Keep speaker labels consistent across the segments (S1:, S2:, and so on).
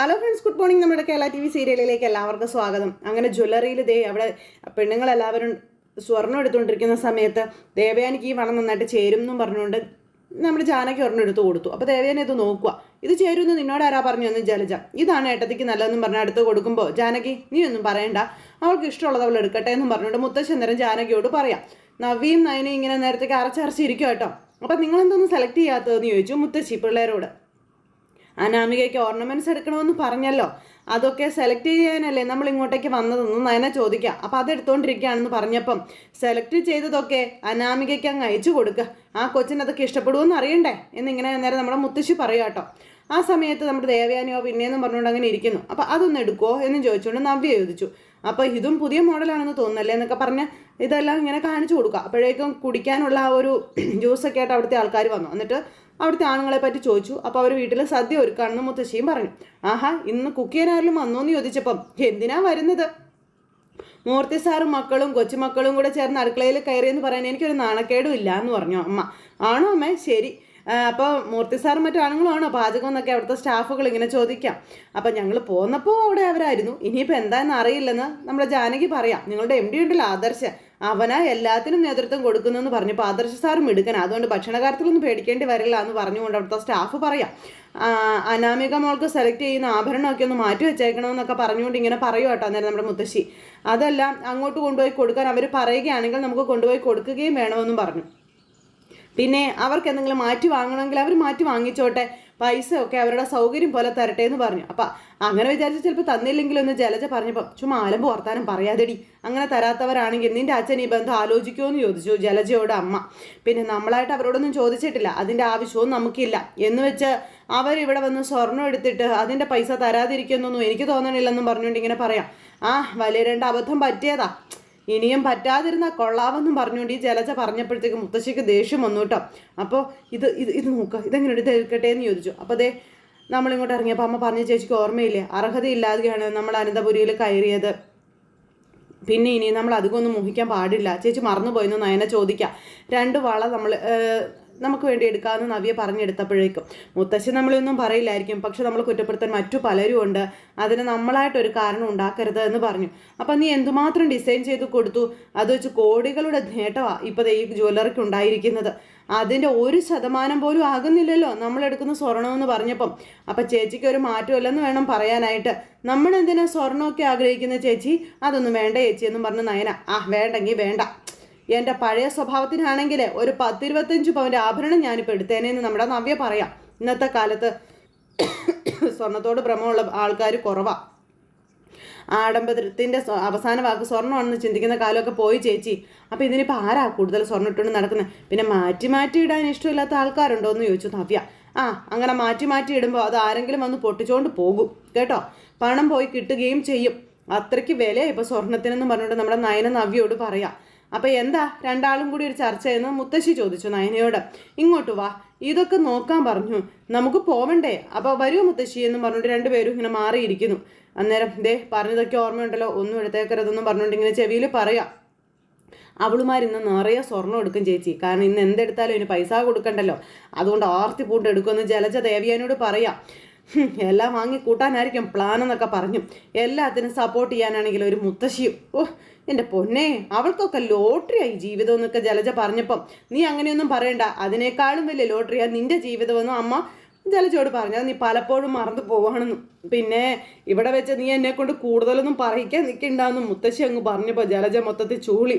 S1: Hello friends good morning നമ്മുടെ Kerala T V സീരിയലിലേക്ക് എല്ലാവർക്കും സ്വാഗതം. അങ്ങനെ ജ്വല്ലറിയിൽ ദേ അവിടെ പെണ്ണുങ്ങളെല്ലാവരും സ്വർണം എടുത്തുകൊണ്ടിരിക്കുന്ന സമയത്ത് ദേവയാനിക്ക് ഈ വണം നന്നായിട്ട് ചേരും എന്നും പറഞ്ഞുകൊണ്ട് നമ്മുടെ ജാനകി ഒരെണ്ണം എടുത്തു കൊടുത്തു. അപ്പോൾ ദേവയാനി ഇത് നോക്കുക ഇത് ചേരുമെന്ന് നിന്നോട് ആരാ പറഞ്ഞു എന്ന് ജലജ ഇതാണ് ഏട്ടത്തിക്ക് നല്ലതെന്നും പറഞ്ഞ് അടുത്ത് കൊടുക്കുമ്പോൾ ജാനകി നീ ഒന്നും പറയണ്ട. അവൾക്ക് ഇഷ്ടമുള്ളത് അവൾ എടുക്കട്ടെ എന്നും പറഞ്ഞുകൊണ്ട് മുത്തശ്ശൻ നേരം ജാനകിയോട് പറയാം നവിയും നയനയും ഇങ്ങനെ നേരത്തേക്ക് അരച്ചരച്ചിരിക്കും കേട്ടോ. അപ്പം നിങ്ങളെന്തൊന്നും സെലക്ട് ചെയ്യാത്തതെന്ന് ചോദിച്ചു മുത്തശ്ശി പിള്ളേരോട്. അനാമികയ്ക്ക് ഓർണമെന്റ്സ് എടുക്കണമെന്ന് പറഞ്ഞല്ലോ. അതൊക്കെ സെലക്ട് ചെയ്യാനല്ലേ നമ്മൾ ഇങ്ങോട്ടേക്ക് വന്നതെന്ന് നയന ചോദിക്കുക അപ്പം അതെടുത്തുകൊണ്ടിരിക്കുകയാണെന്ന് പറഞ്ഞപ്പം സെലക്ട് ചെയ്തതൊക്കെ അനാമികയ്ക്ക് അങ്ങ് അയച്ചു കൊടുക്കുക ആ കൊച്ചിന് അതൊക്കെ ഇഷ്ടപ്പെടുമെന്ന് അറിയണ്ടേ? എന്നിങ്ങനെ നേരം നമ്മുടെ മുത്തശ്ശി പറയുക കേട്ടോ. ആ സമയത്ത് നമ്മുടെ ദേവയാനിയോ പിന്നെയെന്നും പറഞ്ഞുകൊണ്ട് അങ്ങനെ ഇരിക്കുന്നു. അപ്പം അതൊന്ന് എടുക്കുമോ എന്ന് ചോദിച്ചുകൊണ്ട് നവ്യ ചോദിച്ചു. അപ്പോൾ ഇതും പുതിയ മോഡലാണെന്ന് തോന്നുന്നല്ലേ എന്നൊക്കെ പറഞ്ഞ് ഇതെല്ലാം ഇങ്ങനെ കാണിച്ചു കൊടുക്കുക. അപ്പോഴേക്കും കുടിക്കാനുള്ള ആ ഒരു ജ്യൂസൊക്കെ ആയിട്ട് അവിടുത്തെ ആൾക്കാർ വന്നു. എന്നിട്ട് അവിടുത്തെ ആണുങ്ങളെ പറ്റി ചോദിച്ചു. അപ്പോൾ അവർ വീട്ടിൽ സദ്യ ഒരുക്കാണെന്ന് മുത്തശ്ശിയും പറഞ്ഞു. ആഹാ ഇന്ന് കുക്ക് ചെയ്യാനായാലും വന്നോ എന്ന് ചോദിച്ചപ്പം എന്തിനാ വരുന്നത്? മൂർത്തി സാറും മക്കളും കൊച്ചുമക്കളും കൂടെ ചേർന്ന് അടുക്കളയിൽ കയറിയെന്ന് പറയാൻ എനിക്കൊരു നാണക്കേടും ഇല്ല എന്ന് പറഞ്ഞു അമ്മ. ആണോ അമ്മേ? ശരി. അപ്പോൾ മൂർത്തി സാറും മറ്റു ആണുങ്ങളുമാണോ പാചകം എന്നൊക്കെ അവിടുത്തെ സ്റ്റാഫുകൾ ഇങ്ങനെ ചോദിക്കാം. അപ്പം ഞങ്ങൾ പോന്നപ്പോൾ അവിടെ അവരായിരുന്നു. ഇനിയിപ്പോൾ എന്താണെന്ന് അറിയില്ലെന്ന് നമ്മുടെ ജാനകി പറയാം. നിങ്ങളുടെ എം ഡി ഉണ്ടല്ലോ ആദർശ്. അവനാ എല്ലാത്തിനും നേതൃത്വം കൊടുക്കുന്നെന്ന് പറഞ്ഞപ്പോൾ ആദർശ സാറും എടുക്കണം അതുകൊണ്ട് ഭക്ഷണകാര്യത്തിലൊന്നും പേടിക്കേണ്ടി വരില്ല എന്ന് പറഞ്ഞുകൊണ്ട് അവിടുത്തെ സ്റ്റാഫ് പറയാം. അനാമിക മോൾക്ക് സെലക്ട് ചെയ്യുന്ന ആഭരണമൊക്കെ ഒന്ന് മാറ്റി വെച്ചേക്കണമെന്നൊക്കെ പറഞ്ഞുകൊണ്ട് ഇങ്ങനെ പറയൂ കേട്ടോ അന്നേരം നമ്മുടെ മുത്തശ്ശി. അതെല്ലാം അങ്ങോട്ട് കൊണ്ടുപോയി കൊടുക്കാൻ അവർ പറയുകയാണെങ്കിൽ നമുക്ക് കൊണ്ടുപോയി കൊടുക്കുകയും വേണമെന്നും പറഞ്ഞു. പിന്നെ അവർക്ക് എന്തെങ്കിലും മാറ്റി വാങ്ങണമെങ്കിൽ അവർ മാറ്റി വാങ്ങിച്ചോട്ടെ. പൈസ ഒക്കെ അവരുടെ സൗകര്യം പോലെ തരട്ടെ എന്ന് പറഞ്ഞു. അപ്പം അങ്ങനെ വിചാരിച്ച് ചിലപ്പോൾ തന്നില്ലെങ്കിലൊന്ന് ജലജ പറഞ്ഞപ്പോൾ ചുമ്മാ ആലമ്പ് വർത്താനം പറയാതെടി. അങ്ങനെ തരാത്തവരാണെങ്കിൽ നിന്റെ അച്ഛൻ ഈ ബന്ധം ആലോചിക്കുമോ എന്ന് ചോദിച്ചു ജലജയോട് അമ്മ. പിന്നെ നമ്മളായിട്ട് അവരോടൊന്നും ചോദിച്ചിട്ടില്ല. അതിന്റെ ആവശ്യവും നമുക്കില്ല. എന്ന് വെച്ച് അവരിവിടെ വന്ന് സ്വർണം എടുത്തിട്ട് അതിന്റെ പൈസ തരാതിരിക്കുന്നൊന്നും എനിക്ക് തോന്നണില്ലെന്നും പറഞ്ഞുകൊണ്ട് ഇങ്ങനെ പറയാം. ആ വലിയ രണ്ട് അബദ്ധം പറ്റിയതാ. ഇനിയും പറ്റാതിരുന്ന കൊള്ളാവെന്നും പറഞ്ഞുകൊണ്ട് ഈ ജലജ പറഞ്ഞപ്പോഴത്തേക്ക് മുത്തശ്ശിക്ക് ദേഷ്യം വന്നു കേട്ടോ. അപ്പോൾ ഇത് ഇത് ഇത് നോക്കുക ഇതെങ്ങനെ എടുത്ത് എടുക്കട്ടെ എന്ന് ചോദിച്ചു. അപ്പോൾ അതേ നമ്മളിങ്ങോട്ട് ഇറങ്ങിയപ്പോൾ അമ്മ പറഞ്ഞ ചേച്ചിക്ക് ഓർമ്മയില്ലേ? അർഹതയില്ലാതെയാണ് നമ്മൾ അനന്തപുരിയിൽ കയറിയത്. പിന്നെ ഇനി നമ്മൾ അധികമൊന്നും മോഹിക്കാൻ പാടില്ല. ചേച്ചി മറന്നുപോയെന്ന് നയന ചോദിക്കാം. രണ്ട് വള നമ്മൾ നമുക്ക് വേണ്ടി എടുക്കാമെന്ന് നവ്യ പറഞ്ഞെടുത്തപ്പോഴേക്കും. മുത്തശ്ശി നമ്മളൊന്നും പറയില്ലായിരിക്കും. പക്ഷെ നമ്മൾ കുറ്റപ്പെടുത്താൻ മറ്റു പലരും ഉണ്ട്. അതിന് നമ്മളായിട്ടൊരു കാരണം ഉണ്ടാക്കരുത് എന്ന് പറഞ്ഞു. അപ്പം നീ എന്തുമാത്രം ഡിസൈൻ ചെയ്ത് കൊടുത്തു? അത് വെച്ച് കോടികളുടെ നേട്ടമാണ് ഇപ്പോൾ ഈ ജ്വല്ലറിക്ക് ഉണ്ടായിരിക്കുന്നത്. അതിന്റെ ഒരു ശതമാനം പോലും ആകുന്നില്ലല്ലോ നമ്മളെടുക്കുന്ന സ്വർണമെന്ന് പറഞ്ഞപ്പം. അപ്പം ചേച്ചിക്ക് ഒരു മാറ്റമില്ലെന്ന് വേണം പറയാനായിട്ട്. നമ്മൾ എന്തിനാ സ്വർണമൊക്കെ ആഗ്രഹിക്കുന്ന ചേച്ചി? അതൊന്നും വേണ്ട ചേച്ചി എന്നും പറഞ്ഞു നയന. ആ വേണ്ടെങ്കിൽ വേണ്ട. എന്റെ പഴയ സ്വഭാവത്തിനാണെങ്കിൽ ഒരു പത്തിരുപത്തഞ്ച് പവന്റെ ആഭരണം ഞാനിപ്പോൾ എടുത്തേനെന്ന് നമ്മുടെ നവ്യ പറയാം. ഇന്നത്തെ കാലത്ത് സ്വർണത്തോട് ഭ്രമമുള്ള ആൾക്കാർ കുറവാണ് ആഡംബരത്തിന്റെ അവസാന വാക്ക് സ്വർണമാണെന്ന് ചിന്തിക്കുന്ന കാലമൊക്കെ പോയി ചേച്ചി. അപ്പോൾ ഇതിനിപ്പോൾ ആരാ കൂടുതൽ സ്വർണം ഇട്ടുകൊണ്ട് നടക്കുന്നത് പിന്നെ മാറ്റി മാറ്റി ഇടാൻ ഇഷ്ടമില്ലാത്ത ആൾക്കാരുണ്ടോ എന്ന് ചോദിച്ചു നവ്യ. ആ അങ്ങനെ മാറ്റി മാറ്റി ഇടുമ്പോൾ അത് ആരെങ്കിലും വന്ന് പൊട്ടിച്ചുകൊണ്ട് പോകും. കേട്ടോ? പണം പോയി കിട്ടുകയും ചെയ്യും. അത്രയ്ക്ക് വില ഇപ്പോൾ സ്വർണത്തിനെന്ന് പറഞ്ഞുകൊണ്ട് നമ്മുടെ നയന നവ്യോട് പറയാം. അപ്പോൾ എന്താ? രണ്ടാളും കൂടി ഒരു ചർച്ചയെന്ന് മുത്തശ്ശി ചോദിച്ചു നയനയോട് ഇങ്ങോട്ട് വാ. ഇതൊക്കെ നോക്കാൻ പറഞ്ഞു. നമുക്ക് പോവണ്ടേ? അപ്പോൾ വരൂ മുത്തശ്ശി എന്ന് പറഞ്ഞിട്ട് രണ്ടുപേരും ഇങ്ങനെ മാറിയിരിക്കുന്നു. അന്നേരം ദേ പറഞ്ഞതൊക്കെ ഓർമ്മയുണ്ടല്ലോ. ഒന്നും എടുത്തേക്കരുതെന്നും പറഞ്ഞുകൊണ്ട് ഇങ്ങനെ ചെവിയിൽ പറയാം. അവളുമാർ ഇന്ന് നിറയെ സ്വർണം എടുക്കും ചേച്ചി. കാരണം ഇന്ന് എന്തെടുത്താലും ഇനി പൈസ കൊടുക്കണ്ടല്ലോ. അതുകൊണ്ട് ആർത്തി പൂണ്ട് എടുക്കുമെന്ന് ജലജ ദേവിയാനോട് പറയാം. എല്ലാം വാങ്ങി കൂട്ടാനായിരിക്കും പ്ലാൻ എന്നൊക്കെ പറഞ്ഞു. എല്ലാത്തിനും സപ്പോർട്ട് ചെയ്യാനാണെങ്കിൽ ഒരു മുത്തശ്ശിയും. ഓ എന്റെ പൊന്നെ അവൾക്കൊക്കെ ലോട്ടറിയായി ജീവിതം എന്നൊക്കെ ജലജ പറഞ്ഞപ്പം. നീ അങ്ങനെയൊന്നും പറയണ്ട. അതിനേക്കാളും വലിയ ലോട്ടറിയാ നിന്റെ ജീവിതമെന്നും അമ്മ ജലജോട് പറഞ്ഞത് നീ പലപ്പോഴും മറന്നു പോവാണെന്നും പിന്നെ ഇവിടെ വെച്ച് നീ എന്നെ കൊണ്ട് കൂടുതലൊന്നും പറയിക്കാൻ നിൽക്കണ്ടെന്ന് മുത്തശ്ശി അങ്ങ് പറഞ്ഞപ്പോൾ ജലജ മൊത്തത്തിൽ ചൂളി.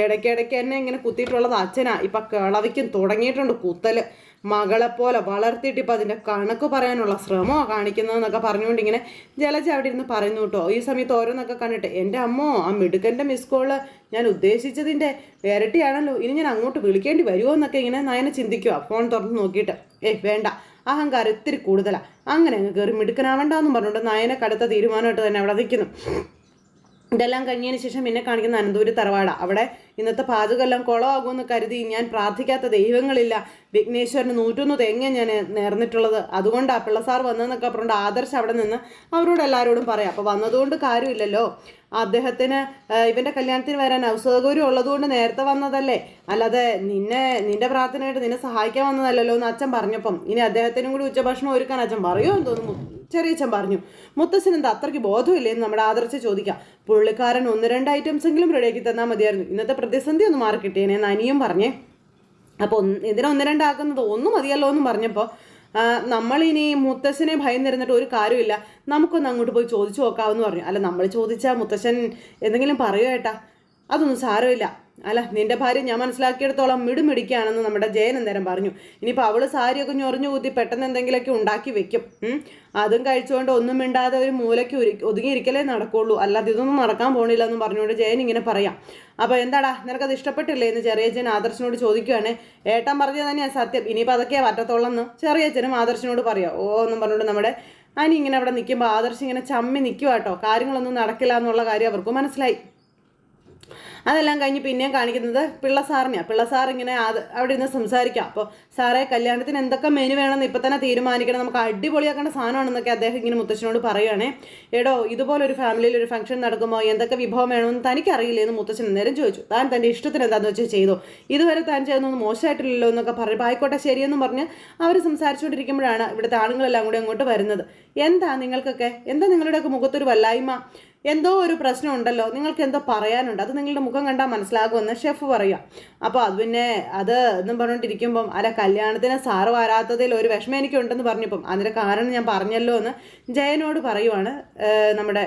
S1: ഇടയ്ക്കിടയ്ക്ക് എന്നെ ഇങ്ങനെ കുത്തിയിട്ടുള്ളത് അച്ഛനാ. ഇപ്പം കിളവിക്കും തുടങ്ങിയിട്ടുണ്ട് കുത്തൽ. മകളെപ്പോലെ വളർത്തിയിട്ട് ഇപ്പം അതിന്റെ കണക്ക് പറയാനുള്ള ശ്രമമോ കാണിക്കുന്നതെന്നൊക്കെ പറഞ്ഞുകൊണ്ട് ഇങ്ങനെ ജലജ അവിടെ ഇരുന്ന് പറയുന്നു കേട്ടോ. ഈ സമയത്ത് ഓരോന്നൊക്കെ കണ്ടിട്ട് എന്റെ അമ്മോ ആ മിടുക്കന്റെ മിസ് കോൾ ഞാൻ ഉദ്ദേശിച്ചതിന്റെ ഇരട്ടിയാണല്ലോ ഇനി ഞാൻ അങ്ങോട്ട് വിളിക്കേണ്ടി വരുമോ എന്നൊക്കെ ഇങ്ങനെ നയനെ ചിന്തിക്കുക ഫോൺ തുറന്ന് നോക്കിയിട്ട് ഏയ് വേണ്ട. അഹങ്കാരം ഇത്തിരി കൂടുതലാണ് അങ്ങനെ അങ്ങ് കയറി മിടുക്കനാവേണ്ടെന്നും പറഞ്ഞുകൊണ്ട് നയനെ കടുത്ത തീരുമാനമായിട്ട് തന്നെ അവിടെ നിൽക്കുന്നു. ഇതെല്ലാം കഴിഞ്ഞതിന് ശേഷം എന്നെ കാണിക്കുന്ന അനന്തപുരി തറവാട. അവിടെ ഇന്നത്തെ പാചകമെല്ലാം കുളമാകുമെന്ന് കരുതി ഞാൻ പ്രാർത്ഥിക്കാത്ത ദൈവങ്ങളില്ല. വിഘ്നേശ്വരന് നൂറ്റൊന്ന് തേങ്ങ ഞാൻ നേർന്നിട്ടുള്ളത്. അതുകൊണ്ടാണ് പിള്ളസാർ വന്നതെന്നൊക്കെ പറഞ്ഞുകൊണ്ട് ആദർശ് അവിടെ നിന്ന് അവരോട് എല്ലാവരോടും പറയാം. അപ്പോൾ വന്നതുകൊണ്ട് കാര്യമില്ലല്ലോ. അദ്ദേഹത്തിന് ഇവന്റെ കല്യാണത്തിന് വരാൻ അസൗകര്യം ഉള്ളതുകൊണ്ട് നേരത്തെ വന്നതല്ലേ. അല്ലാതെ നിന്നെ നിന്റെ പ്രാർത്ഥനയായിട്ട് നിന്നെ സഹായിക്കാൻ വന്നതല്ലല്ലോ എന്ന് അച്ഛൻ പറഞ്ഞപ്പം. ഇനി അദ്ദേഹത്തിനും കൂടി ഉച്ചഭക്ഷണം ഒരുക്കാൻ അച്ഛൻ പറയുമോ എന്ന് തോന്നുന്നു ചെറിയച്ഛൻ പറഞ്ഞു മുത്തശ്ശൻ എന്താ അത്രയ്ക്ക് ബോധമില്ലേന്ന് നമ്മുടെ ആദർശ ചോദിക്കാം. പുള്ളിക്കാരൻ ഒന്ന് രണ്ട് ഐറ്റംസ് എങ്കിലും റെഡിയാക്കി തന്നാൽ മതിയായിരുന്നു. ഇന്നത്തെ പ്രതിസന്ധി ഒന്ന് മാറി കിട്ടിയേനെ എന്ന് അനിയും പറഞ്ഞേ. അപ്പോൾ ഇതിനെ ഒന്ന് രണ്ടാക്കുന്നത് ഒന്നും മതിയല്ലോ എന്ന് പറഞ്ഞപ്പോൾ നമ്മളിനി മുത്തശ്ശനെ ഭയന്നിരുന്നിട്ട് ഒരു കാര്യമില്ല. നമുക്കൊന്ന് അങ്ങോട്ട് പോയി ചോദിച്ചു നോക്കാമെന്ന് പറഞ്ഞു. അല്ല നമ്മൾ ചോദിച്ചാൽ മുത്തശ്ശൻ എന്തെങ്കിലും പറയുമോ ഏട്ടാ? അതൊന്നും സാരമില്ല. അല്ല നിന്റെ ഭാര്യ ഞാൻ മനസ്സിലാക്കിയെടുത്തോളം മിടുമിടിക്കുകയാണെന്ന് നമ്മുടെ ജയൻ അന്നേരം പറഞ്ഞു. ഇനിയിപ്പോൾ അവൾ സാരിയൊക്കെ ഞൊറിഞ്ഞു കൂത്തി പെട്ടെന്ന് എന്തെങ്കിലുമൊക്കെ ഉണ്ടാക്കി വെക്കും. അതും കഴിച്ചുകൊണ്ട് ഒന്നും മിണ്ടാതെ ഒരു മൂലയ്ക്ക് ഒതുങ്ങിയിരിക്കലേ നടക്കുള്ളൂ. അല്ലാതെ ഇതൊന്നും നടക്കാൻ പോണില്ല എന്ന് പറഞ്ഞുകൊണ്ട് ജയൻ ഇങ്ങനെ പറയാം. അപ്പോൾ എന്താടാ നിനക്കത് ഇഷ്ടപ്പെട്ടില്ലേ എന്ന് ചെറിയച്ഛൻ ആദർശനോട് ചോദിക്കുകയാണ് ഏട്ടൻ പറഞ്ഞത് തന്നെയാണ് സത്യം. ഇനിയിപ്പോൾ അതൊക്കെ പറ്റത്തുള്ളെന്ന് ചെറിയച്ഛനും ആദർശനോട് പറയാം. ഓ എന്നും പറഞ്ഞുകൊണ്ട് നമ്മുടെ അനി ഇങ്ങനെ അവിടെ നിൽക്കുമ്പോൾ ആദർശം ഇങ്ങനെ ചമ്മി നിൽക്കുക കേട്ടോ കാര്യങ്ങളൊന്നും നടക്കില്ല എന്നുള്ള കാര്യം അവർക്ക് മനസ്സിലായി. അതെല്ലാം കഴിഞ്ഞ് പിന്നെയും കാണിക്കുന്നത് പിള്ള സാറിനെയാണ് പിള്ള സാർ ഇങ്ങനെ അത് അവിടെ ഇരുന്ന് സംസാരിക്കാം. അപ്പോൾ സാറേ കല്യാണത്തിന് എന്തൊക്കെ മെനു വേണമെന്ന് ഇപ്പം തന്നെ തീരുമാനിക്കണം. നമുക്ക് അടിപൊളിയാക്കേണ്ട സാധനമാണെന്നൊക്കെ അദ്ദേഹം ഇങ്ങനെ മുത്തച്ഛനോട് പറയുകയാണേ എടോ ഇതുപോലൊരു ഫാമിലിയിൽ ഒരു ഫംഗ്ഷൻ നടക്കുമ്പോൾ എന്തൊക്കെ വിഭവം വേണമെന്ന് തനിക്കറിയില്ലേ എന്ന് മുത്തച്ഛൻ നേരം ചോദിച്ചു. താൻ തന്റെ ഇഷ്ടത്തിന് എന്താണെന്ന് വെച്ചാൽ ചെയ്തു. ഇതുവരെ താൻ ചെയ്യുന്നൊന്നും മോശമായിട്ടില്ലല്ലോ എന്നൊക്കെ പറയുമ്പോൾ ആയിക്കോട്ടെ ശരിയെന്ന് പറഞ്ഞ് അവർ സംസാരിച്ചുകൊണ്ടിരിക്കുമ്പോഴാണ് ഇവിടുത്തെ ആണുങ്ങളെല്ലാം കൂടി അങ്ങോട്ട് വരുന്നത്. എന്താ നിങ്ങൾക്കൊക്കെ? എന്താ നിങ്ങളുടെയൊക്കെ മുഖത്തൊരു വല്ലായ്മ? എന്തോ ഒരു പ്രശ്നം ഉണ്ടല്ലോ നിങ്ങൾക്ക് എന്തോ പറയാനുണ്ട്. അത് നിങ്ങളുടെ മുഖം കണ്ടാൽ മനസ്സിലാകുമെന്ന് ഷെഫ് പറയുക അപ്പോൾ അത് പിന്നെ അത് എന്നും പറഞ്ഞുകൊണ്ടിരിക്കുമ്പം അല്ല കല്യാണത്തിന് സാറ് വരാത്തതിൽ ഒരു വിഷമം എനിക്കുണ്ടെന്ന് പറഞ്ഞപ്പം അതിന്റെ കാരണം ഞാൻ പറഞ്ഞല്ലോ എന്ന് ജയനോട് പറയുവാണ് നമ്മുടെ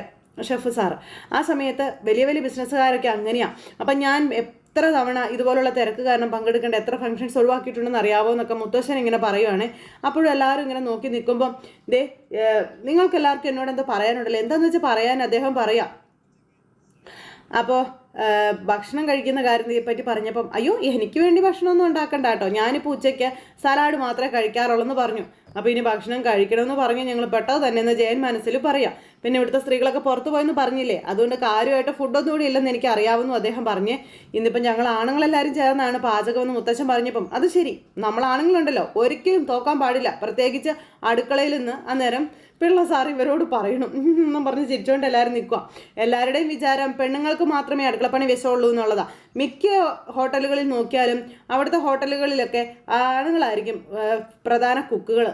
S1: ഷെഫ് സാർ ആ സമയത്ത് വലിയ വലിയ ബിസിനസ്സുകാരൊക്കെ അങ്ങനെയാണ് അപ്പം ഞാൻ എത്ര തവണ ഇതുപോലുള്ള തിരക്ക് കാരണം പങ്കെടുക്കേണ്ട എത്ര ഫംഗ്ഷൻസ് ഒഴിവാക്കിയിട്ടുണ്ടെന്ന് അറിയാവോ എന്നൊക്കെ മുത്തശ്ശൻ ഇങ്ങനെ പറയുവാണ്. അപ്പോഴും എല്ലാവരും ഇങ്ങനെ നോക്കി നിൽക്കുമ്പം ദേ നിങ്ങൾക്ക് എല്ലാവർക്കും എന്നോട് എന്താ പറയാനുണ്ടല്ലോ. എന്താണെന്ന് വെച്ചാൽ പറയാൻ അദ്ദേഹം പറയാം. അപ്പോൾ ഭക്ഷണം കഴിക്കുന്ന കാര്യത്തെ പറ്റി പറഞ്ഞപ്പം അയ്യോ എനിക്ക് വേണ്ടി ഭക്ഷണമൊന്നും ഉണ്ടാക്കണ്ട കേട്ടോ. ഞാനിപ്പോൾ ഉച്ചയ്ക്ക് സലാഡ് മാത്രമേ കഴിക്കാറുള്ളൂ എന്ന് പറഞ്ഞു. അപ്പോൾ ഇനി ഭക്ഷണം കഴിക്കണമെന്ന് പറഞ്ഞ് ഞങ്ങൾ പെട്ടത് തന്നെ എന്ന് ജയൻ മനസ്സിൽ പറയാം. പിന്നെ ഇവിടുത്തെ സ്ത്രീകളൊക്കെ പുറത്തു പോയെന്ന് പറഞ്ഞില്ലേ? അതുകൊണ്ട് കാര്യമായിട്ട് ഫുഡൊന്നും കൂടി ഇല്ലെന്ന് എനിക്ക് അറിയാവുന്നു അദ്ദേഹം പറഞ്ഞ്. ഇന്നിപ്പം ഞങ്ങൾ ആണുങ്ങളെല്ലാവരും ചേർന്നാണ് പാചകമെന്ന് മുത്തച്ഛൻ പറഞ്ഞപ്പം. അത് ശരി നമ്മൾ ആണുങ്ങളുണ്ടല്ലോ ഒരിക്കലും തോക്കാൻ പാടില്ല. പ്രത്യേകിച്ച് അടുക്കളയിൽ നിന്ന് അന്നേരം പിള്ള സാർ ഇവരോട് പറയണം. എന്നും പറഞ്ഞ് ചിരിച്ചുകൊണ്ട് എല്ലാവരും നിൽക്കുക എല്ലാവരുടെയും വിചാരം പെണ്ണുങ്ങൾക്ക് മാത്രമേ അടുക്കളപ്പണി വിഷമുള്ളൂ എന്നുള്ളതാണ് മിക്ക ഹോട്ടലുകളിൽ നോക്കിയാലും അവിടുത്തെ ഹോട്ടലുകളിലൊക്കെ ആണുങ്ങളായിരിക്കും പ്രധാന കുക്കുകൾ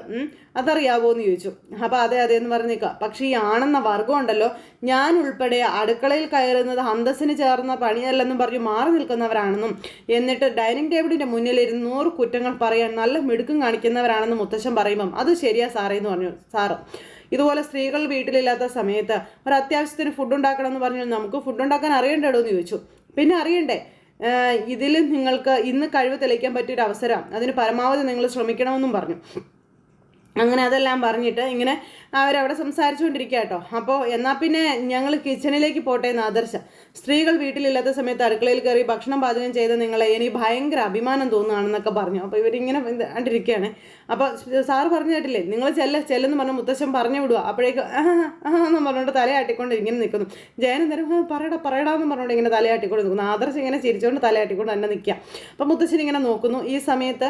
S1: അതറിയാവോ എന്ന് ചോദിച്ചു. അപ്പോൾ അതെ അതെ എന്ന് പറഞ്ഞ് നിൽക്കുക പക്ഷേ ഈ ആണെന്ന വർഗം ഉണ്ടല്ലോ ഞാൻ ഉൾപ്പെടെ അടുക്കളയിൽ കയറുന്നത് അന്തസ്സിന് ചേർന്ന പണിയല്ലെന്നും പറഞ്ഞ് മാറി നിൽക്കുന്നവരാണെന്നും എന്നിട്ട് ഡൈനിങ് ടേബിളിന്റെ മുന്നിൽ ഇരുന്നൂറ് നൂറ് കുറ്റങ്ങൾ പറയാൻ നല്ല മിടുക്കും കാണിക്കുന്നവരാണെന്ന് മുത്തശ്ശൻ പറയുമ്പം അത് ശരിയാ സാറേ എന്ന് പറഞ്ഞു. സാറ് ഇതുപോലെ സ്ത്രീകൾ വീട്ടിലില്ലാത്ത സമയത്ത് ഒരു അത്യാവശ്യത്തിന് ഫുഡ് ഉണ്ടാക്കണം എന്ന് പറഞ്ഞു നമുക്ക് ഫുഡ് ഉണ്ടാക്കാൻ അറിയണ്ടേടോ എന്ന് ചോദിച്ചു. പിന്നെ അറിയണ്ടേ ഇതിൽ നിങ്ങൾക്ക് ഇന്ന് കഴിവ് തെളിയിക്കാൻ പറ്റിയൊരു അവസരം അതിന് പരമാവധി നിങ്ങൾ ശ്രമിക്കണമെന്നും പറഞ്ഞു. അങ്ങനെ അതെല്ലാം പറഞ്ഞിട്ട് ഇങ്ങനെ അവരവിടെ സംസാരിച്ചുകൊണ്ടിരിക്കുക കേട്ടോ. അപ്പോൾ എന്നാൽ പിന്നെ ഞങ്ങൾ കിച്ചണിലേക്ക് പോട്ടെ എന്ന് ആദർശ. സ്ത്രീകൾ വീട്ടിലില്ലാത്ത സമയത്ത് അടുക്കളയിൽ കയറി ഭക്ഷണം പാചകം ചെയ്ത നിങ്ങളെ എനിക്ക് ഭയങ്കര അഭിമാനം തോന്നുകയാണെന്നൊക്കെ പറഞ്ഞു. അപ്പോൾ ഇവരിങ്ങനെ കണ്ടിരിക്കുകയാണ്. അപ്പോൾ സാറ് പറഞ്ഞു കേട്ടില്ലേ? നിങ്ങൾ ചെല്ല ചെല്ലെന്ന് പറഞ്ഞ് മുത്തശ്ശൻ പറഞ്ഞു വിടുക അപ്പോഴേക്ക് എന്ന് പറഞ്ഞുകൊണ്ട് തലയാട്ടിക്കൊണ്ട് ഇങ്ങനെ നിൽക്കുന്നു ജയനും നേരം "ആ, പറയടാ പറയടാ എന്ന് പറഞ്ഞുകൊണ്ട് ഇങ്ങനെ തലയാട്ടിക്കൊണ്ട് നിൽക്കുന്നു ആദർശം ഇങ്ങനെ ചിരിച്ചുകൊണ്ട് തലയാട്ടിക്കൊണ്ട് തന്നെ നിൽക്കുക. അപ്പോൾ മുത്തശ്ശൻ ഇങ്ങനെ നോക്കുന്നു. ഈ സമയത്ത്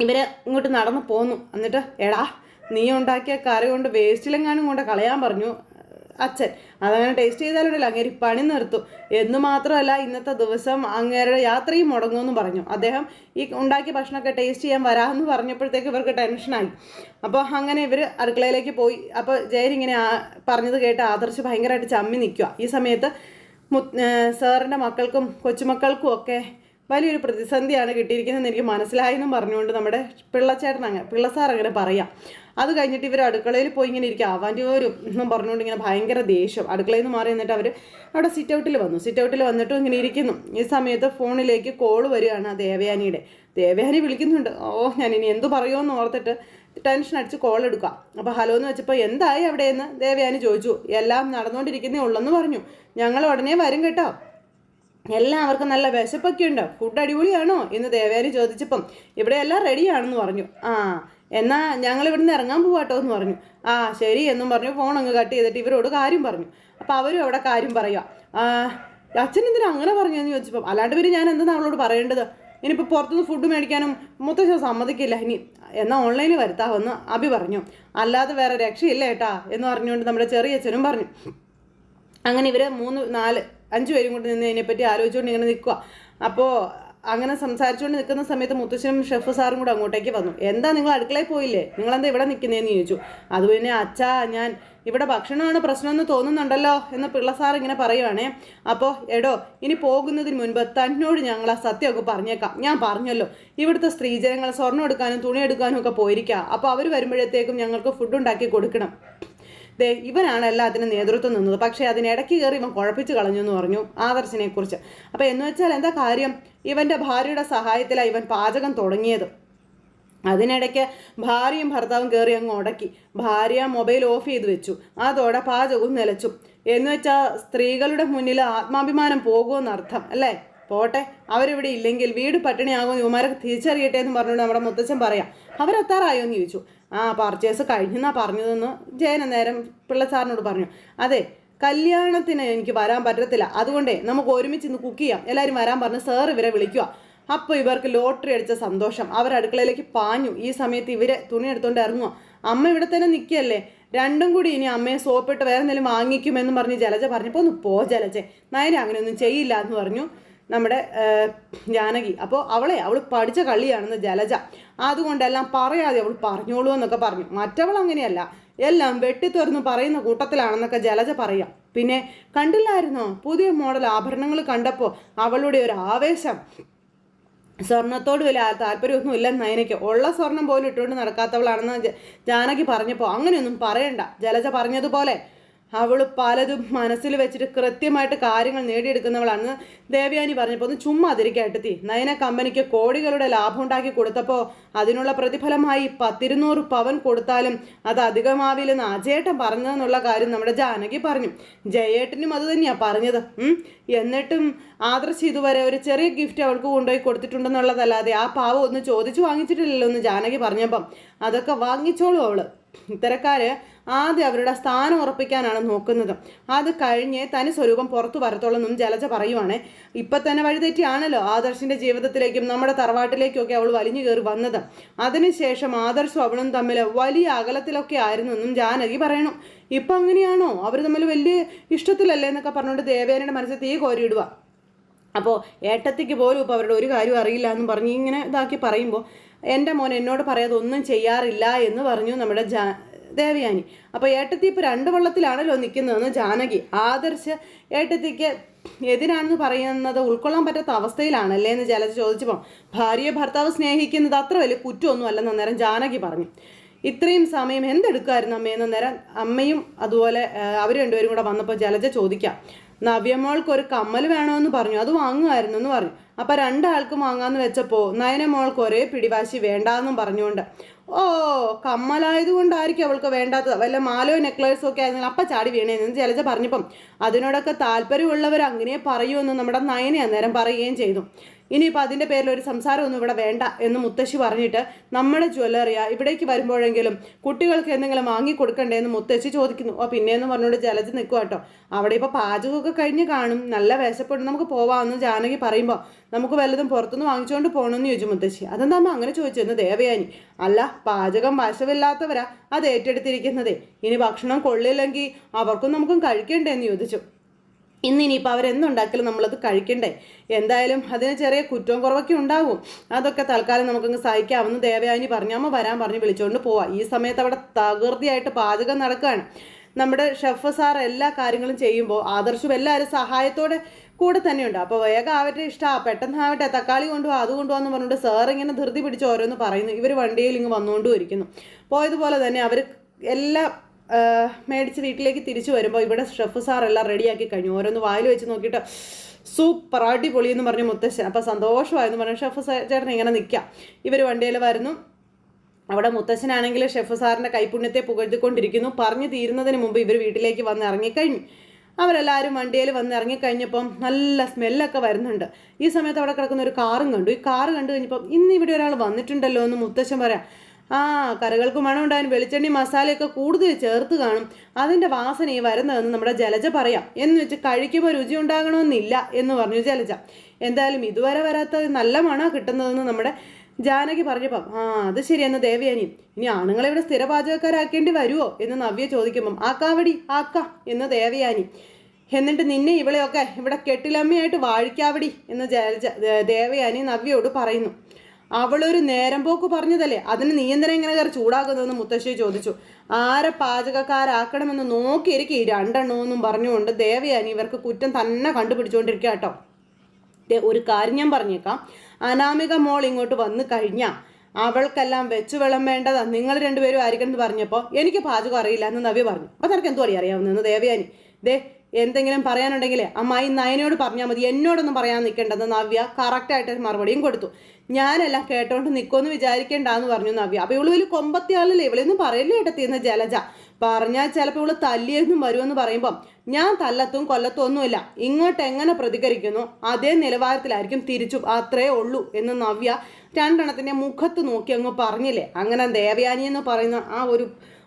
S1: ഇവർ ഇങ്ങോട്ട് നടന്നു പോന്നു. എന്നിട്ട് എടാ നീ ഉണ്ടാക്കിയ കറി കൊണ്ട് വേസ്റ്റിലെങ്ങാനും കൊണ്ട് കളയാൻ പറഞ്ഞു അച്ഛൻ. അതങ്ങനെ ടേസ്റ്റ് ചെയ്താലുണ്ടല്ലോ അങ്ങേരി പണി നിർത്തും. എന്ന് മാത്രമല്ല ഇന്നത്തെ ദിവസം അങ്ങേരുടെ യാത്രയും മുടങ്ങുമെന്ന് പറഞ്ഞു. അദ്ദേഹം ഈ ഉണ്ടാക്കിയ ഭക്ഷണമൊക്കെ ടേസ്റ്റ് ചെയ്യാൻ വരാമെന്ന് പറഞ്ഞപ്പോഴത്തേക്ക് ഇവർക്ക് ടെൻഷനായി അപ്പോൾ അങ്ങനെ ഇവർ അടുക്കളയിലേക്ക് പോയി. അപ്പോൾ ആ- പറഞ്ഞത് കേട്ട് ആദർശ് ഭയങ്കരമായിട്ട് ചമ്മി നിൽക്കുക. ഈ സമയത്ത് സാറിന്റെ മക്കൾക്കും കൊച്ചുമക്കൾക്കും ഒക്കെ വലിയൊരു പ്രതിസന്ധിയാണ് കിട്ടിയിരിക്കുന്നതെന്ന് എനിക്ക് മനസ്സിലായെന്നും പറഞ്ഞുകൊണ്ട് നമ്മുടെ പിള്ളച്ചേട്ടൻ അങ്ങനെ പിള്ളസാർ അങ്ങനെ പറയാം. അത് കഴിഞ്ഞിട്ട് ഇവർ അടുക്കളയിൽ പോയി ഇങ്ങനെ ഇരിക്കുക അവന്റെ ഒരു എന്നും പറഞ്ഞുകൊണ്ട് ഇങ്ങനെ ഭയങ്കര ദേഷ്യം. അടുക്കളയിൽ നിന്ന് മാറി എന്നിട്ട് അവർ അവിടെ സിറ്റ് ഔട്ടിൽ വന്നു. സിറ്റ് ഔട്ടിൽ വന്നിട്ടും ഇങ്ങനെ ഇരിക്കുന്നു. ഈ സമയത്ത് ഫോണിലേക്ക് കോൾ വരികയാണ് ദേവയാനിയുടെ. ദേവയാനി വിളിക്കുന്നുണ്ട്. ഓ ഞാൻ ഇനി എന്തു പറയുമെന്ന് ഓർത്തിട്ട് ടെൻഷൻ അടിച്ച് കോൾ എടുക്കുക. അപ്പോൾ ഹലോ എന്ന് വെച്ചപ്പോൾ എന്തായി അവിടെയെന്ന് ദേവയാനി ചോദിച്ചു. എല്ലാം നടന്നുകൊണ്ടിരിക്കുന്നേ ഉള്ളെന്ന് പറഞ്ഞു. ഞങ്ങൾ ഉടനെ വരും കേട്ടോ. എല്ലാവർക്കും നല്ല വിശപ്പൊക്കെ ഉണ്ടോ ഫുഡ് അടിപൊളിയാണോ? എന്ന് ദേവേരി ചോദിച്ചപ്പം ഇവിടെ എല്ലാം റെഡിയാണെന്ന് പറഞ്ഞു. ആ എന്നാ ഞങ്ങൾ ഇവിടുന്ന് ഇറങ്ങാൻ പോവാട്ടോ എന്ന് പറഞ്ഞു. ആ ശരി എന്നും പറഞ്ഞു. ഫോൺ അങ്ങ് കട്ട് ചെയ്തിട്ട് ഇവരോട് കാര്യം പറഞ്ഞു. അപ്പം അവരും അവിടെ കാര്യം പറയുക അച്ഛൻ എന്തിനാ അങ്ങനെ പറഞ്ഞു എന്ന് ചോദിച്ചപ്പം അല്ലാണ്ട് പേര് ഞാൻ എന്താണ് അവളോട് പറയേണ്ടത്? ഇനിയിപ്പോൾ പുറത്തുനിന്ന് ഫുഡ് മേടിക്കാനും മുത്തശ്ശ സമ്മതിക്കില്ല. ഇനി എന്നാൽ ഓൺലൈനിൽ വരുത്താമെന്ന് അഭി പറഞ്ഞു. അല്ലാതെ വേറെ രക്ഷയില്ല ഏട്ടാ എന്ന് പറഞ്ഞുകൊണ്ട് നമ്മുടെ ചെറിയച്ഛനും പറഞ്ഞു. അങ്ങനെ ഇവർ മൂന്ന് നാല് അഞ്ച് പേരും കൊണ്ട് നിന്ന് അതിനെപ്പറ്റി ആലോചിച്ചുകൊണ്ട് ഇങ്ങനെ നിൽക്കുക അപ്പോൾ അങ്ങനെ സംസാരിച്ചുകൊണ്ട് നിൽക്കുന്ന സമയത്ത് മുത്തശ്ശനും ഷെഫ് സാറും കൂടെ അങ്ങോട്ടേക്ക് വന്നു. എന്താ നിങ്ങൾ അടുക്കളയിൽ പോയില്ലേ? നിങ്ങളെന്താ ഇവിടെ നിൽക്കുന്നതെന്ന് ചോദിച്ചു. അത് പിന്നെ അച്ഛാ ഞാൻ ഇവിടെ ഭക്ഷണമാണ് പ്രശ്നമെന്ന് തോന്നുന്നുണ്ടല്ലോ എന്ന് പിള്ള സാർ ഇങ്ങനെ പറയുവാണേ. അപ്പോൾ എടോ ഇനി പോകുന്നതിന് മുൻപ് തന്നോട് ഞങ്ങൾ ആ സത്യമൊക്കെ പറഞ്ഞേക്കാം. ഞാൻ പറഞ്ഞല്ലോ ഇവിടുത്തെ സ്ത്രീജനങ്ങൾ സ്വർണം എടുക്കാനും തുണി എടുക്കാനും ഒക്കെ പോയിരിക്കുക അപ്പോൾ അവർ വരുമ്പോഴത്തേക്കും ഞങ്ങൾക്ക് ഫുഡ് ഉണ്ടാക്കി കൊടുക്കണം. ദേ ഇവനാണ് എല്ലാത്തിനും നേതൃത്വം നിന്നത്. പക്ഷേ അതിനിടയ്ക്ക് കയറി ഇവൻ കുഴപ്പിച്ച് കളഞ്ഞു എന്ന് പറഞ്ഞു ആദർശിനെ കുറിച്ച് അപ്പോൾ എന്ന് വെച്ചാൽ എന്താ കാര്യം? ഇവന്റെ ഭാര്യയുടെ സഹായത്തിലാണ് ഇവൻ പാചകം തുടങ്ങിയത്. അതിനിടയ്ക്ക് ഭാര്യയും ഭർത്താവും കയറി അങ്ങ് ഉടക്കി ഭാര്യ മൊബൈൽ ഓഫ് ചെയ്ത് വെച്ചു. അതോടെ പാചകവും നിലച്ചു. എന്ന് വെച്ചാൽ സ്ത്രീകളുടെ മുന്നിൽ ആത്മാഭിമാനം പോകുമെന്നർത്ഥം അല്ലേ? പോട്ടെ അവരിവിടെ ഇല്ലെങ്കിൽ വീട് പട്ടിണിയാകുമെന്ന് ഇവന്മാരെ തിരിച്ചറിയട്ടെ എന്ന് പറഞ്ഞുകൊണ്ട് നമ്മുടെ മുത്തച്ഛൻ പറയാം. അവരെത്താറായോ എന്ന് ചോദിച്ചു. ആ പർച്ചേസ് കഴിഞ്ഞെന്നാ പറഞ്ഞതെന്ന് ജയന നേരം പിള്ള സാറിനോട് പറഞ്ഞു. അതെ കല്യാണത്തിന് എനിക്ക് വരാൻ പറ്റത്തില്ല. അതുകൊണ്ടേ നമുക്ക് ഒരുമിച്ച് ഇന്ന് കുക്ക് ചെയ്യാം. എല്ലാവരും വരാൻ പറഞ്ഞ് സാർ ഇവരെ വിളിക്കുക അപ്പോൾ ഇവർക്ക് ലോട്ടറി അടിച്ച സന്തോഷം. അവർ അടുക്കളയിലേക്ക് പാഞ്ഞു. ഈ സമയത്ത് ഇവരെ തുണി എടുത്തുകൊണ്ട് ഇറങ്ങുക അമ്മ ഇവിടെ തന്നെ നിൽക്കുകയല്ലേ? രണ്ടും കൂടി ഇനി അമ്മയെ സോപ്പിട്ട് വേറെ എന്തെങ്കിലും വാങ്ങിക്കുമെന്ന് പറഞ്ഞ് ജലജ പറഞ്ഞപ്പോൾ ഒന്ന് പോ ജലജെ. നയന അങ്ങനെയൊന്നും ചെയ്യില്ല എന്ന് പറഞ്ഞു. നമ്മുടെ ജാനകി. അപ്പോൾ അവളെ അവൾ പഠിച്ച കളിയാണെന്ന് ജലജ. അതുകൊണ്ടെല്ലാം പറയാതെ അവൾ പറഞ്ഞോളൂ എന്നൊക്കെ പറഞ്ഞു. മറ്റവൾ അങ്ങനെയല്ല. എല്ലാം വെട്ടിത്തുറന്ന് പറയുന്ന കൂട്ടത്തിലാണെന്നൊക്കെ ജലജ പറയാം. പിന്നെ കണ്ടില്ലായിരുന്നോ? പുതിയ മോഡൽ ആഭരണങ്ങൾ കണ്ടപ്പോൾ അവളുടെ ഒരു ആവേശം. സ്വർണത്തോട് വലിയ താല്പര്യമൊന്നും ഇല്ലെന്ന് നയനയ്ക്ക് ഉള്ള സ്വർണം പോലും ഇട്ടുകൊണ്ട് നടക്കാത്തവളാണെന്ന് ജാനകി പറഞ്ഞപ്പോൾ അങ്ങനെയൊന്നും പറയണ്ട. ജലജ പറഞ്ഞതുപോലെ അവൾ പലതും മനസ്സിൽ വെച്ചിട്ട് കൃത്യമായിട്ട് കാര്യങ്ങൾ നേടിയെടുക്കുന്നവളാണ് ദേവയാനി പറഞ്ഞപ്പോൾ ഒന്ന് ചുമ്മാ അതിരിക്കായിട്ടെത്തി നയന കമ്പനിക്ക് കോടികളുടെ ലാഭം ഉണ്ടാക്കി കൊടുത്തപ്പോൾ അതിനുള്ള പ്രതിഫലമായി പത്തിരുന്നൂറ് പവൻ കൊടുത്താലും അത് അധികമാവില്ലെന്ന് അജയേട്ടൻ പറഞ്ഞതെന്നുള്ള കാര്യം നമ്മുടെ ജാനകി പറഞ്ഞു. ജയേട്ടനും അത് തന്നെയാണ് പറഞ്ഞത്. എന്നിട്ടും ആദർശ് ഇതുവരെ ഒരു ചെറിയ ഗിഫ്റ്റ് അവൾക്ക് കൊണ്ടുപോയി കൊടുത്തിട്ടുണ്ടെന്നുള്ളതല്ലാതെ ആ പാവം ഒന്ന് ചോദിച്ചു വാങ്ങിച്ചിട്ടില്ലല്ലോ എന്ന് ജാനകി പറഞ്ഞപ്പം. അതൊക്കെ വാങ്ങിച്ചോളൂ അവൾ. ഇത്തരക്കാര് ആദ്യം അവരുടെ സ്ഥാനം ഉറപ്പിക്കാനാണ് നോക്കുന്നത്. അത് കഴിഞ്ഞ് തനി സ്വരൂപം പുറത്തു വരത്തുള്ളെന്നും ജലജ പറയുവാണ്. ഇപ്പം തന്നെ വഴിതെറ്റിയാണല്ലോ ആദർശിന്റെ ജീവിതത്തിലേക്കും നമ്മുടെ തറവാട്ടിലേക്കൊക്കെ അവൾ വലിഞ്ഞു കയറി വന്നത്. അതിനുശേഷം ആദർശും അവളും തമ്മിൽ വലിയ അകലത്തിലൊക്കെ ആയിരുന്നു എന്നും ജാനകി പറയണം. ഇപ്പം അങ്ങനെയാണോ? അവർ തമ്മിൽ വലിയ ഇഷ്ടത്തിലല്ലേ എന്നൊക്കെ പറഞ്ഞുകൊണ്ട് ദേവേനയുടെ മനസ്സിൽ തീ കോരിയിടുക അപ്പോൾ ഏട്ടത്തിക്ക് പോലും ഇപ്പോൾ അവരുടെ ഒരു കാര്യം അറിയില്ല എന്ന് പറഞ്ഞ് ഇങ്ങനെ ഇതാക്കി പറയുമ്പോൾ എന്റെ മോൻ എന്നോട് പറയാതെ ഒന്നും ചെയ്യാറില്ല എന്ന് പറഞ്ഞു നമ്മുടെ ജാ ദേവയാനി. അപ്പോൾ ഏട്ടത്തി ഇപ്പോൾ രണ്ട് വള്ളത്തിലാണല്ലോ നിൽക്കുന്നതെന്ന് ജാനകി ആദർശ് ഏട്ടത്തിക്ക് എതിരാണെന്ന് പറയുന്നത് ഉൾക്കൊള്ളാൻ പറ്റാത്ത അവസ്ഥയിലാണല്ലേ എന്ന് ജലജ ചോദിച്ചപ്പോൾ ഭാര്യയെ ഭർത്താവ് സ്നേഹിക്കുന്നത് അത്ര വലിയ കുറ്റമൊന്നും അന്നേരം ജാനകി പറഞ്ഞു. ഇത്രയും സമയം എന്തെടുക്കുമായിരുന്നു അമ്മയെന്ന് അന്നേരം അമ്മയും അതുപോലെ അവർ രണ്ടുപേരും കൂടെ വന്നപ്പോൾ ജലജ ചോദിക്കാം. നവ്യമോൾക്ക് ഒരു കമ്മൽ വേണമെന്ന് പറഞ്ഞു. അത് വാങ്ങുമായിരുന്നു എന്ന് പറഞ്ഞു. അപ്പം രണ്ടാൾക്കും വാങ്ങാന്ന് വെച്ചപ്പോൾ നയനമോൾക്ക് ഒരേ പിടിവാശി വേണ്ടാന്നും പറഞ്ഞുകൊണ്ട് ഓ കമ്മലായതുകൊണ്ടായിരിക്കും അവൾക്ക് വേണ്ടാത്തത്. വല്ല മാലയോ നെക്ലേസോ ഒക്കെ ആയിരുന്നു അപ്പം ചാടി വീണേന്ന് ജലജ പറഞ്ഞപ്പം അതിനോടൊക്കെ താല്പര്യമുള്ളവർ അങ്ങനെ പറയുമെന്ന് നമ്മുടെ നയനെ അന്നേരം പറയുകയും ചെയ്തു. ഇനിയിപ്പോൾ അതിന്റെ പേരിൽ ഒരു സംസാരമൊന്നും ഇവിടെ വേണ്ട എന്ന് മുത്തശ്ശി പറഞ്ഞിട്ട് നമ്മുടെ ജ്വല്ലറിയ ഇവിടേക്ക് വരുമ്പോഴെങ്കിലും കുട്ടികൾക്ക് എന്തെങ്കിലും വാങ്ങി കൊടുക്കണ്ടേ എന്ന് മുത്തശ്ശി ചോദിക്കുന്നു. ഓ പിന്നെയെന്ന് പറഞ്ഞുകൊണ്ട് ജലജ് നിൽക്കുക കേട്ടോ അവിടെ ഇപ്പോൾ പാചകമൊക്കെ കഴിഞ്ഞ് കാണും. നല്ല വിശപ്പുണ്ട്. നമുക്ക് പോവാമെന്ന് ജാനകി പറയുമ്പോൾ നമുക്ക് വല്ലതും പുറത്തുനിന്ന് വാങ്ങിച്ചുകൊണ്ട് പോകണമെന്ന് ചോദിച്ചു മുത്തശ്ശി. അതെന്താ അങ്ങനെ ചോദിച്ചെന്ന് ദേവയാനി. അല്ല പാചകം വശമില്ലാത്തവരാ അത് ഏറ്റെടുത്തിരിക്കുന്നതേ. ഇനി ഭക്ഷണം കൊള്ളില്ലെങ്കിൽ അവർക്കും നമുക്കും കഴിക്കണ്ടേ എന്ന് ചോദിച്ചു. ഇന്ന് ഇനിയിപ്പോൾ അവരെന്തുണ്ടാക്കലും നമ്മളത് കഴിക്കണ്ടേ? എന്തായാലും അതിന് ചെറിയ കുറ്റവും കുറവൊക്കെ ഉണ്ടാവും. അതൊക്കെ തൽക്കാലം നമുക്കങ്ങ് സഹിക്കാമെന്ന് ദേവയാനി പറഞ്ഞു അമ്മ വരാൻ പറഞ്ഞ് വിളിച്ചുകൊണ്ട് പോവാം. ഈ സമയത്ത് അവിടെ തകൃതിയായിട്ട് പാചകം നടക്കുകയാണ് നമ്മുടെ ഷെഫ് സാർ എല്ലാ കാര്യങ്ങളും ചെയ്യുമ്പോൾ ആദർശും എല്ലാവരും സഹായത്തോടെ കൂടെ തന്നെയുണ്ട്. അപ്പോൾ വേഗം ആവട്ടെ ഇഷ്ടമാണ് പെട്ടെന്ന് ആവട്ടെ. തക്കാളി കൊണ്ടുപോകാം അത് കൊണ്ടുപോകാന്ന് പറഞ്ഞുകൊണ്ട് സാർ ഇങ്ങനെ ധൃതി പിടിച്ച് ഓരോന്ന് പറയുന്നു. ഇവർ വണ്ടിയിൽ ഇങ്ങ് വന്നുകൊണ്ടും ഇരിക്കുന്നു. പോയതുപോലെ തന്നെ അവർ എല്ലാ മേടിച്ച് വീട്ടിലേക്ക് തിരിച്ചു വരുമ്പോൾ ഇവിടെ ഷെഫ് സാർ എല്ലാം റെഡിയാക്കി കഴിഞ്ഞു. ഓരോന്ന് വായിൽ വെച്ച് നോക്കിയിട്ട് സൂപ്പർ അടിപൊളി എന്ന് പറഞ്ഞ് മുത്തശ്ശൻ അപ്പോൾ സന്തോഷമായെന്ന് പറഞ്ഞു ഷെഫ് ചേട്ടൻ ഇങ്ങനെ നിൽക്കാം ഇവർ വണ്ടിയിൽ വരുന്നു. അവിടെ മുത്തശ്ശനാണെങ്കിൽ ഷെഫ് സാറിന്റെ കൈപുണ്യത്തെ പുകഴ്ത്തിക്കൊണ്ടിരിക്കുന്നു. പറഞ്ഞു തീരുന്നതിന് മുമ്പ് ഇവർ വീട്ടിലേക്ക് വന്ന് ഇറങ്ങിക്കഴിഞ്ഞു. അവരെല്ലാവരും വണ്ടിയിൽ വന്ന് ഇറങ്ങിക്കഴിഞ്ഞപ്പം നല്ല സ്മെല്ലൊക്കെ വരുന്നുണ്ട്. ഈ സമയത്ത് അവിടെ കിടക്കുന്ന ഒരു കാറും കണ്ടു. ഈ കാറ് കണ്ടു കഴിഞ്ഞപ്പം ഇന്ന് ഇവിടെ ഒരാൾ വന്നിട്ടുണ്ടല്ലോ എന്ന് മുത്തശ്ശൻ പറയാം. ആ കറികൾക്ക് മണം ഉണ്ടായാലും വെളിച്ചെണ്ണി മസാലയൊക്കെ കൂടുതൽ ചേർത്ത് കാണും. അതിന്റെ വാസന ഈ വരുന്നതെന്ന് നമ്മുടെ ജലജ പറയാം. എന്ന് വെച്ച് കഴിക്കുമ്പോൾ രുചി ഉണ്ടാകണമെന്നില്ല എന്ന് പറഞ്ഞു ജലജ. എന്തായാലും ഇതുവരെ വരാത്ത നല്ല മണമാണ് കിട്ടുന്നതെന്ന് നമ്മുടെ ജാനകി പറഞ്ഞപ്പം. ആ അത് ശരിയെന്ന് ദേവയാനി. ഇനി ആണുങ്ങളെ ഇവിടെ സ്ഥിര പാചകക്കാരാക്കേണ്ടി വരുമോ എന്ന് നവ്യ ചോദിക്കുമ്പം ആക്കാവടി ആക്ക എന്ന് ദേവയാനി. എന്നിട്ട് നിന്നെ ഇവളെയൊക്കെ ഇവിടെ കെട്ടിലമ്മയായിട്ട് വാഴിക്കാവടി എന്ന് ജലജ ദേവയാനി നവ്യയോട് പറയുന്നു. അവളൊരു നേരം പോക്ക് പറഞ്ഞതല്ലേ? അതിന് നിയന്ത്രണം എന്തിനാ ഇങ്ങനെ കയറി ചൂടാക്കുന്നതെന്ന് മുത്തശ്ശി ചോദിച്ചു. ആരെ പാചകക്കാരാക്കണമെന്ന് നോക്കിയിരിക്കും ഈ രണ്ടെണ്ണമെന്നും പറഞ്ഞുകൊണ്ട് ദേവയാനി ഇവർക്ക് കുറ്റം തന്നെ കണ്ടുപിടിച്ചുകൊണ്ടിരിക്കുക കേട്ടോ ഒരു കാര്യം ഞാൻ പറഞ്ഞേക്കാം. അനാമിക മോൾ ഇങ്ങോട്ട് വന്നു കഴിഞ്ഞാൽ അവൾക്കെല്ലാം വെച്ച് വെള്ളം വേണ്ടതാ നിങ്ങൾ രണ്ടുപേരും ആയിരിക്കണം എന്ന് പറഞ്ഞപ്പോൾ എനിക്ക് പാചകം അറിയില്ല എന്ന് നവ്യ പറഞ്ഞു. അപ്പോൾ നിനക്ക് എന്തോ അറിയാവുന്നതെന്ന് ദേവയാനി. ദേ എന്തെങ്കിലും പറയാനുണ്ടെങ്കിൽ അമ്മായി നയനോട് പറഞ്ഞാൽ മതി എന്നോടൊന്നും പറയാൻ നിൽക്കേണ്ടെന്ന് നവ്യ കറക്റ്റായിട്ട് മറുപടിയും കൊടുത്തു. ഞാനെല്ലാം കേട്ടോണ്ട് നിൽക്കുമെന്ന് വിചാരിക്കേണ്ടെന്ന് പറഞ്ഞു നവ്യ. അപ്പോൾ ഇവൾ വലിയ കൊമ്പത്തിയാളല്ലേ ഇവളൊന്നും പറയല്ലേ ഏട്ടത്തിന്ന് ജലജ? പറഞ്ഞാൽ ചിലപ്പോൾ ഇവൾ തല്ലിയെന്നും വരുമെന്ന് പറയുമ്പം ഞാൻ തല്ലത്തും കൊല്ലത്തും ഒന്നുമില്ല ഇങ്ങോട്ട് എങ്ങനെ പ്രതികരിക്കുന്നു? അതേ നിലവാരത്തിലായിരിക്കും തിരിച്ചു. അത്രേ ഉള്ളൂ എന്ന് നവ്യ രണ്ടെണ്ണത്തിന്റെ മുഖത്ത് നോക്കി അങ്ങ് പറഞ്ഞില്ലേ? അങ്ങനെ ദേവയാനി എന്ന് പറയുന്ന ആ ഒരു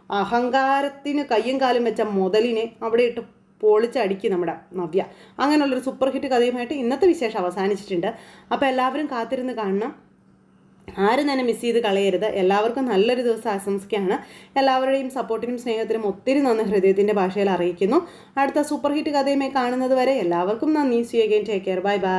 S1: അഹങ്കാരത്തിന് കയ്യും കാലും വെച്ച മുതലിനെ അവിടെ ഇട്ട് പൊളിച്ചടിക്കും നമ്മുടെ നവ്യ. അങ്ങനെയുള്ളൊരു സൂപ്പർ ഹിറ്റ് കഥയുമായിട്ട് ഇന്നത്തെ വിശേഷം അവസാനിച്ചിട്ടുണ്ട്. അപ്പോൾ എല്ലാവരും കാത്തിരുന്ന് കാണണം. ആരും തന്നെ മിസ് ചെയ്ത് കളയരുത്. എല്ലാവർക്കും നല്ലൊരു ദിവസം ആശംസിക്കുകയാണ്. എല്ലാവരുടെയും സപ്പോർട്ടിനും സ്നേഹത്തിനും ഒത്തിരി നന്ദി ഹൃദയത്തിന്റെ ഭാഷയിൽ അറിയിക്കുന്നു. അടുത്ത സൂപ്പർ ഹിറ്റ് കഥയുമായി കാണുന്നത് വരെ എല്ലാവർക്കും നന്ദി. See again take care bye bye